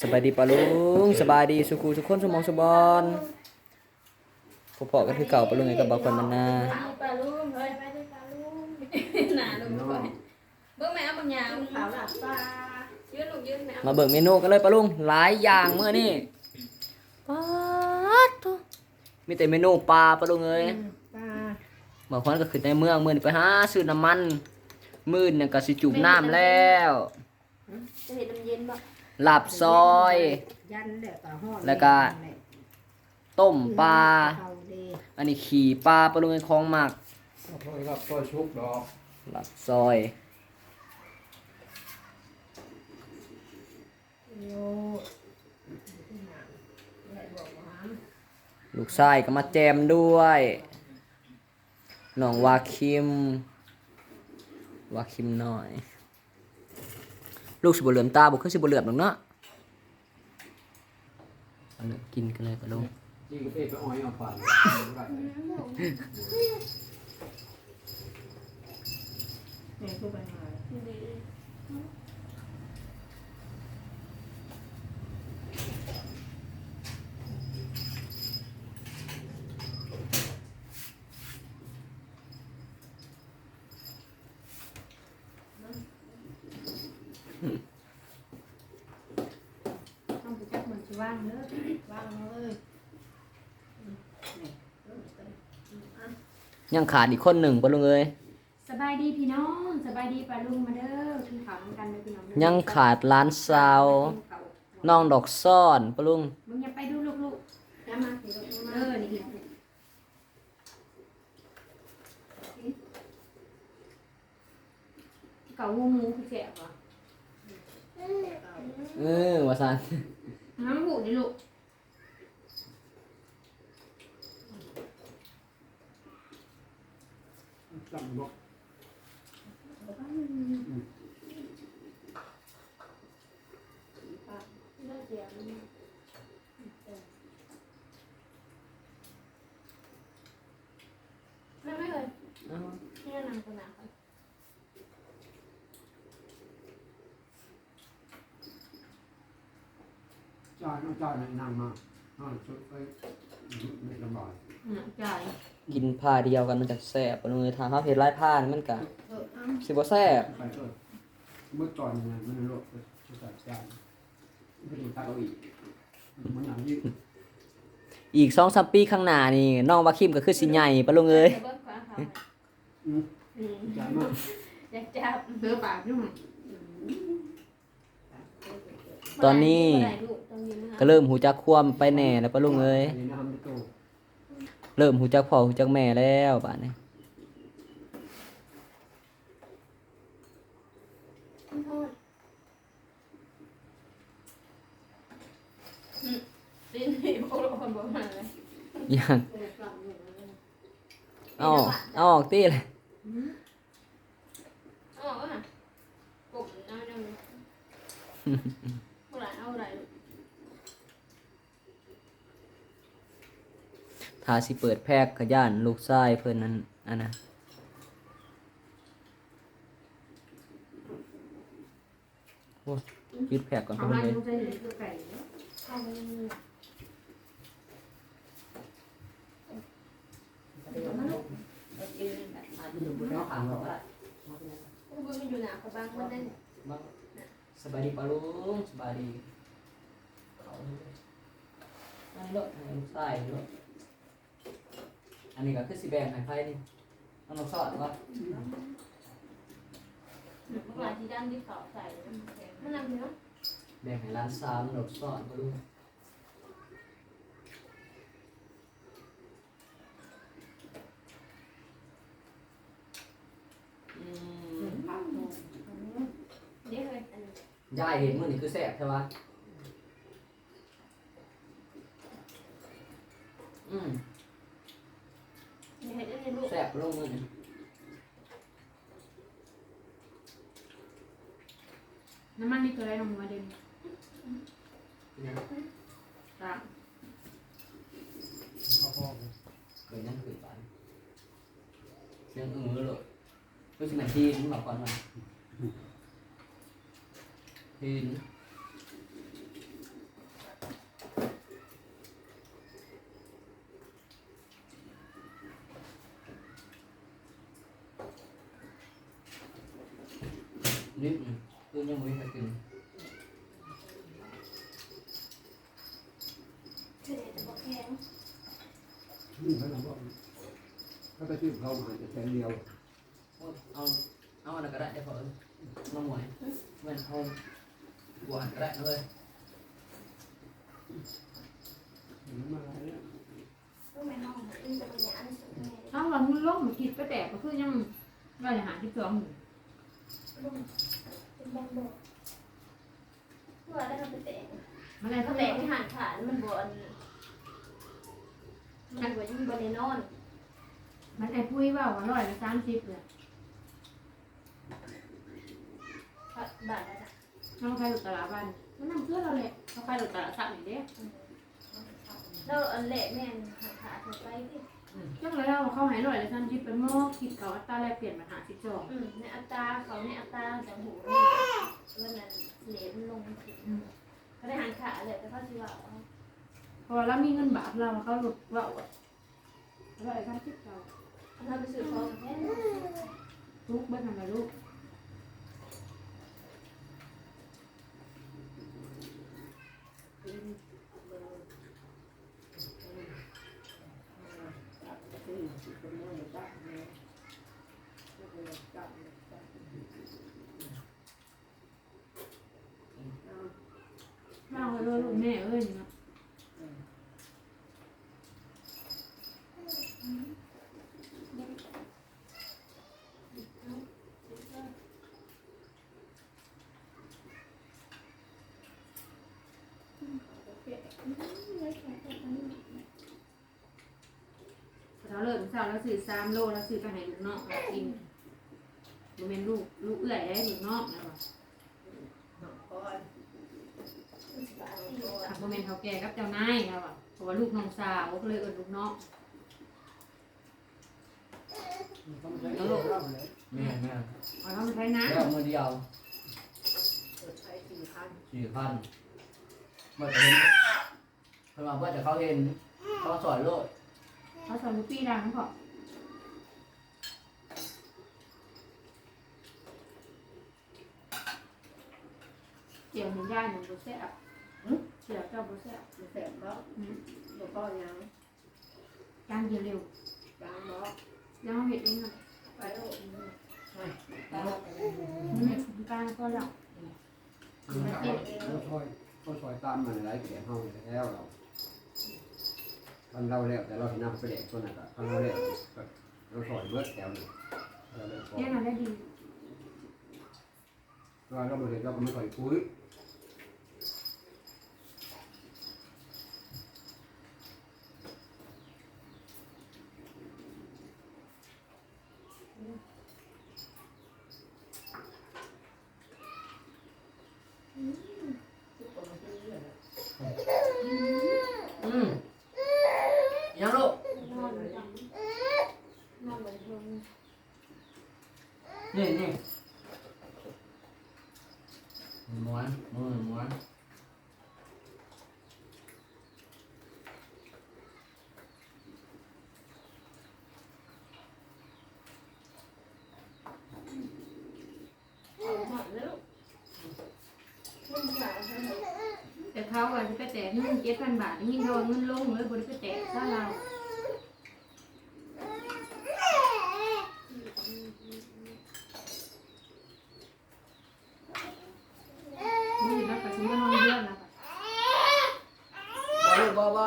สบายดีปะลุงสบายดีสุขุทุกคนสมองสบอนพอๆกันคือเก่าปะลุงไงกับบางคนมันนาเอาปลาลูกเฮ้ยไปด้วยปลาลูกหนาลูกไปเบิ่งแม่เอาบางอย่างขาวหลับปลายืนลูกยืนแม่เอามาเบิ่งเมนูกันเลยปะลุงหลายอย่างมื้อนี้ป๊าดโถ่มีแต่เมนูปลาปะลุงเอ้ยปลาบางคนก็ขึ้นในเมืองมื้อนี้ไปหาซื้อน้ำมัน มื้อนี่ก็สิจุบน้ำแล้วจะเห็นน้ำเย็นบ่ ลาบซอย ยันแหละปลาห่อดแล้วก็ ต้มปลาเขาดีอันนี้ขี่ปลาปะลุงไอ้ของหมักขอโทษครับก็ชุบดอกลาบซอย โยที่หางแหละบอกว่าลูกชายก็มาแจมด้วยน้องวาคิม วาคิมหน่อย ลูกสิบเหลือมตาบุคือสิบเหลือมหรอกเนาะเอาลยกินกันเลยปะลุงจีกาแฟไปอ้อยเอาผ่านแม่พูดไปหน่อย ต้องไปจับมันจะว่างเนอะว่างเลยยังขาดอีกคนหนึ่งปะลุงเอ้ยสบายดีพี่น้องสบายดีปลาลุงมาเด้อกินข้าวกันเด้อพี่น้องยังขาดร้านซาวน้องดอกซ่อนปะลุงมึงอย่าไปดูลูกๆอย่ามาสิลูกอย่ามาเออนี่เก่างูงูคือแสบว่ะ เออวาซันน้ำหูดิลูกจำบอกไม่ไม่เลยนี่นำตัวหนาค่ะ จ่ายน้องจ่ายนั่งมาน้องชุดไปไม่ลำบากหนักจ่ายกินผ้าเดียวกันมันจะแซ่บปะลุงเอ้ยทางเขาเห็ดไล่ผ้านี่มันกะสิบว่าแซ่บไปเออเมื่อตอนนั้นมันโลกจะจัดการไม่ได้ตัดเอาอีกมันหนังยืดอีกสองสามปีข้างหน้านี่น้องวาคิมก็คือสิใหญ่ปะลุงเอ้ยอยากจับเธอปากยุ่งตอนนี้บ่ได้ลูก ต้องยืนนะคะก็เริ่มหูจักความไปแหน่แล้วปะลุงเอ้ยนี่นะทำโตเริ่มหูจักพ่อหูจักแม่แล้วป่านนี้โทษอืมดินนี่พวกเราคนบอกมาเลยยังเอาออกเอาออกตีเลยเอาออกอะกบน้อยหนึงพวกหลานเอาอะไรลูก ถ้าสิเปิดแพรกขย่านลูกชายเพิ่นนั้นอันนะโอ้ยปิดแพรกก่อนเพิ่นให้เลยลูกใจดีตัวไก่เนอะเข้าไปนี่พวกมันอยู่หนาเขาบางคนนั่นสบายดีปะลุงสบายดีเขาเลยอันนี้รถอันนี้ลูกชายรถ อันนี้ก็คือสิแบ่งให้ใครนี่เอาน้องสอดว่าพวกหลานที่ด้านที่เขาใส่มันนำเนาะแบ่งให้ร้านสามหลบสอดปะลุงอืมผักหมูเดี๋ยวเลยอันนี้ยายเห็นมือนี่คือแสบใช่ปะอืมเดี๋ยวให้ได้ ลูกแสบลงมือนี่น้ำมันนี่ตัวอะไรลงมาเด่นเนี่ยตามพ่อพ่อเกิดนั่นเกิดไปเสียงเออเลยรู้สึกเหมือนทีนบอกก่อนว่าทีน นิดคือยังไม่เคยกิน คือเด็กจะบอกแข็ง นี่เขาบอกเขาไปซื้อเขามาจะแทนเดียวเอาเอาอะไรก็ได้เดี๋ยวขอน้องหมวยมันเอาบัวก็ได้นะเลยมาอะไรเนี่ยก็ไม่ห้องอินจะเป็นอย่างสุดแม่ถ้าว่ามึงลงมันคิดไปแตกก็คือยังว่าจะหาที่สองอยู่ลุงเป็นแบงค์บอกเพื่อได้ทำไปแต่งมันอะไรถ้าเขาแต่แตงกที่หันขามันบน มันบนยิ่งบนในนอนมันไอ้ปุ้ยว่าว่าร้อยละสามสิบเลยบาทแล้วจ้ะน้องใครหลุดตลาดบ้านมันนั่งเพื่อเราเลยเขาใครหลุดตลาดสักหน่อยเด้แล้วอันเละแม่หันขาเธอไปที่จังเลยเราเขาหายร้อยละสามสิบเป็นหม้อคิดเขาอัตราแลกเปลี่ยนมาหาสิบสองอืมในอัตราเขาในอัตราจากหูวันนั้นเหลวลงถึงเขาได้หันขาเลยแต่เขาชิว่า พอเรามีเงินบาทเราเขาหลุดว่าร้อยละสามสิบเราเราไปซื้อของแค่ทุกเบิ้ลทำอะไรลูกมาเลยลูกแม่เอ้ยนะ เราเลิกเช้าแล้วสื่อสามโลแล้วสื่อไปให้ลูกน้องกินบ่แม่นลูกลูกเอื้อยได้ลูกน้องนะว่ะก้อนอะบ่แม่นเขาแก่กับเจ้านายนะว่ะเพราะว่าลูกน้องสาวก็เลยเอิ้นลูกน้องต้องใช้โลกเราเลยแม่แม่เอาเขามาใช้นะแล้วมือเดียวใช้สี่พันสี่พันเมื่อเห็นเพิ่นมาเพื่อจะเขาเห็นเขาสอนโลด เขาสอนลูกพี่ดังเขาบอกเจียวหนึ่งย่างหนึ่งโบเซ่บเจียวเจ้าโบเซ่บแสบก็ตัวก้อนยังย่างเดียวเร็วยางเนาะยังเอาเห็ดเองค่ะไปโลกมันไม่ถึงการก็แล้วเขาช่วยเขาช่วยตามมันหลายแก่เฮาแล้วเรา ทำเราแล้วแต่เราเห็นน้ำไปแดกตัวนั้นก็ทำเราแล้วเราช่วยเบิดแถวนึงเราเลยเนี่ยมันได้ดีเราเราไม่เห็นเราก็ไม่ค่อยคุย อืมยังลูก นอนนอนเหมือนคน นี่นี่ม้วนมือม้วน เอาหมดแล้วลูกสาวใช่ไหม แต่เขาอะจะไป แตะเงินเจ็ดพันบาทยิ่งเขาเอาเงินลงเลยบริไปแตะซะเราไม่รับกับฉันก็นอนเยอะแล้วบอลูกบอบอ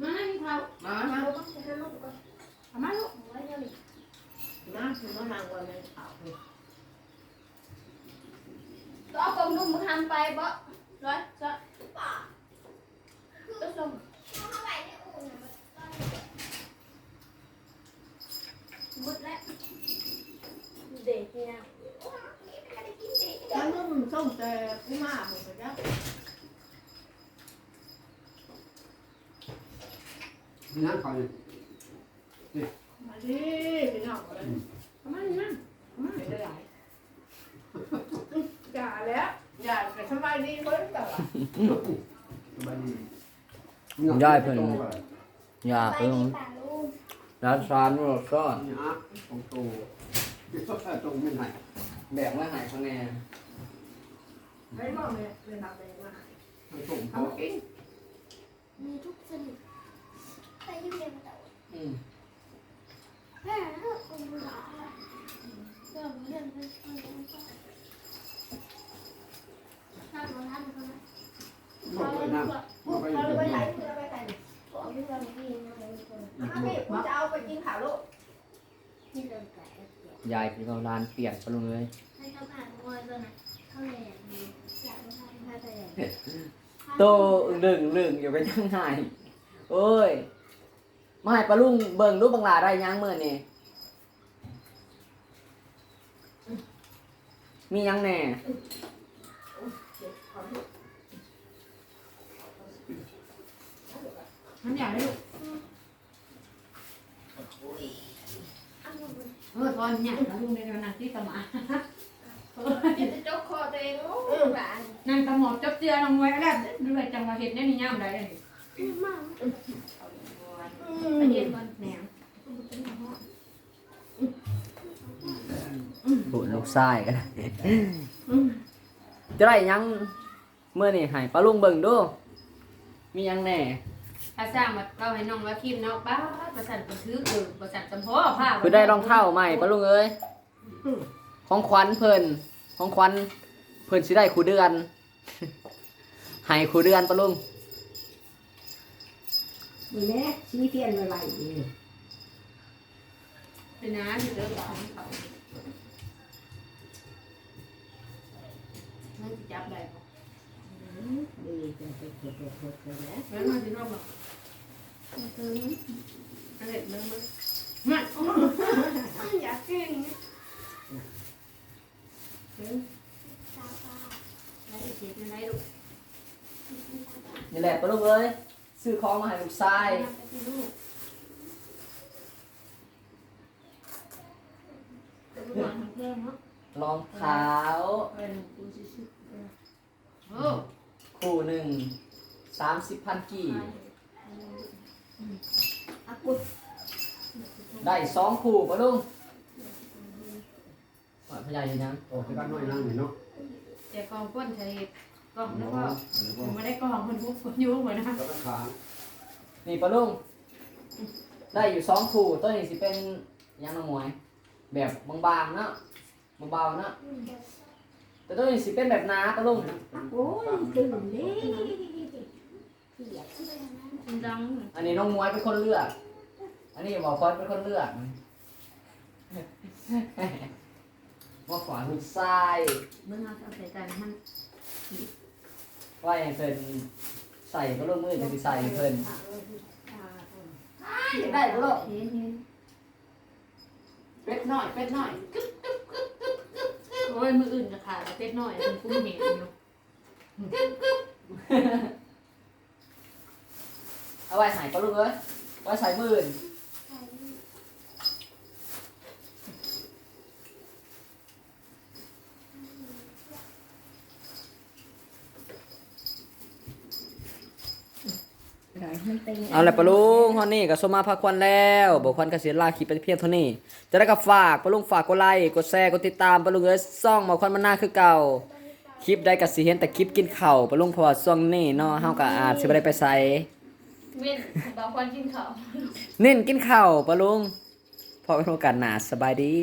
มาที่เขามาเอามาต้องจะให้ลูกก่อนเอามาลูกไว้เดี๋ยวนี้นะคือมันนางวันนั้นขาวก็เอากองนุ่มมาทำไปบ่ ร้อยจ้ะก็ส่งมุดแล้วเด็กเนี่ยแล้วนุ่มส้มแต่ผู้มาผมก็จะนั่งเขาเนี่ยมาดิพี่น้องอะไรเอามานี่นะเอามา ไม่ได้หลายอย่าแล้วอย่าแต่ สบายดีเพิ่นแต่ว่าสบายดีอย่าไปเพิ่งดีป่าลูกร้านซานรสซ่อนนี่ฮะของโตตรงไม่ไหนแบกไว้ใหายข้างในไม่บอกเลยเลยนับเลยว่าไม่ถูกเขาเขากินมีทุกชนิดไปยุ่งเรียนแต่ว่าอืมแม่เลือกคนหลาเรื่องเรื่องเป็นคนเดียวก็ถ้าเราทำเขานะบอกเลยนะ บอกไปอเขายู่เลยที่ไปไหนนี่เขาเลยไปไหนบอกที่เรากินอะไรคนถ้าพี่ผมจะเอาไปกินข้าวลูกที่เราแก่ยายคือเราลานเปียกปะลุงเลยให้เขาผ่านมวยตัวไหนเขาแหลมดีอยากทำท่าแหลมโตลึงลึงอยู่เป็นยังไงโอ้ยมาให้ปะลุงเบิ่งรูปบังลาได้ยังเมื่อนี่มียังแน่ นอยากให้ลูกเออตอนเนี่ยแล้วลุงในกำลังที่สมาจะจกคอตัวเองโอ้หลานนั่งตะหมอบจับเจือลงไว้แล้วด้วยจังหวะเห็ดเนี่ยนี่ย่ำได้เลยมาเย็นก่อนแหนมบุญลูกชายกันจะได้ยังเมื่อนี่ให้ปะลุงเบิ่งดู มียังแน่ ถ้าสร้างมาเราให้น้องว่าคิมเนาะป้าประสันกระถือเกิดประสันจำพ่อผ้าคือได้รองเท้าใหม่ปะลุงเอ้ยของขวัญเพิ่นของขวัญเพิ่นสิได้คู่เดือนให้คู่เดือนปะลุงมือแม่ชี้เทียนอะไรนี่เป็นน้าที่เลิกของเขาไม่จับได้ปะ ดีจะไปเกิดเกิดเกิดเกิดแล้วแล้วมันจะรอบแบบถึงอะไรเมื่อมันมันอยากกินเตาปลาได้เสียไม่ได้ลูกนี่แหละปะลุงเอ้ยซื้อของมาให้ลูกชายลูกลูกหลานทั้งเพื่อนเนาะรองเท้าเป็นกูชิๆโอ้ คู่หนึ่งสามสิบพันกี่อะปุ๊บได้สองคู่ปะลุงว่าพยายอยู่ยังออกไปกันหน่อยนั่งเนาะแต่กองก้นใช้กองแล้วแล้ก็วก็ไม่ได้กองมันพุกยุ่งเหมือนนะแล้วก็ขานี่ปะลุงได้อยู่สองคู่ตัวนี้สิเป็นยังน้องหมวย แบบบางๆเนาะเบาๆเนาะ แต่ตัวนี้สิเป็นแบบหนาปะลุงโอ้ยตื่นดิเกียดดังอันนี้น้องหมวยเป็นคนเลือก อันนี้บอกคอนเป็นคนเลือกว่าขวานลูกทรายเมื่อเราเอาใส่กันมันว่าให้เพิ่นใส่ปะลุงมือจะสิใส่ให้เพิ่นได้ปะลุงเห็นเห็นเป็ดน้อยเป็ดน้อยโอ้ยมืออื่นจะขาดเป็ดน้อยมันกุ้งเห็นอยู่เอาไว้ใส่ก็ลุงเอ้ยไว้ใส่หมื่น มันเต็งเอาละปะลุงเท่านี้ก็สมมาพักควันแล้วบอกควันก็เสียลาคลิปไปเพียงเท่านี้ จะได้ก็ฝากปะลุงฝากกดไลค์กดแชร์กดติดตามปะลุงเอ้ยซ่องบอกควันมันหน้าคือเก่า คลิปได้ก็สิเห็นแต่คลิปกินข้าวปะลุงเพราะว่าช่วงนี้เนาะเฮาก็อาจสิบ่ได้ไปไสเว้นบางคนกินข้าว เน้นกินข้าวปะลุงพอเป็นโอกาสหน้าสบายดี